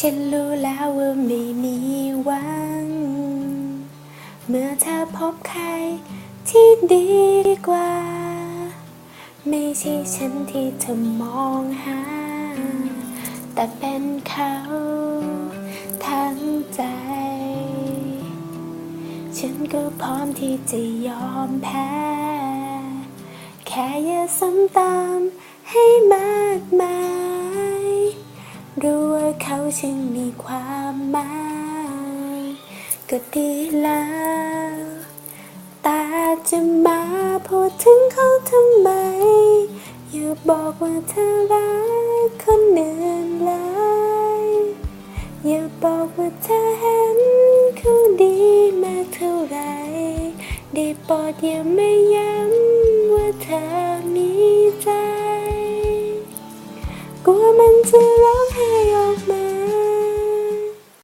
ฉันรู้แล้วว่าไม่มีหวัง เมื่อเธอพบใครที่ดีกว่า ไม่ใช่ฉันที่เธอมองหา แต่เป็นเขาทั้งใจ ฉันก็พร้อมที่จะยอมแพ้ แค่อย่าซ้ำตามให้มากมายรู้ เขาช่างมีความหมายก็ดีแล้วต่จะมาพูดถึงเขาทำไม อย่าบอกว่าเธอรักคนอื่นเลย อย่าบอกว่าเธอเห็นเขาดีมากเท่าไหรได้โปรดอย่าไม่ย้ำว่าเธอมีใจ กลัวมันจะร้องไห้ออก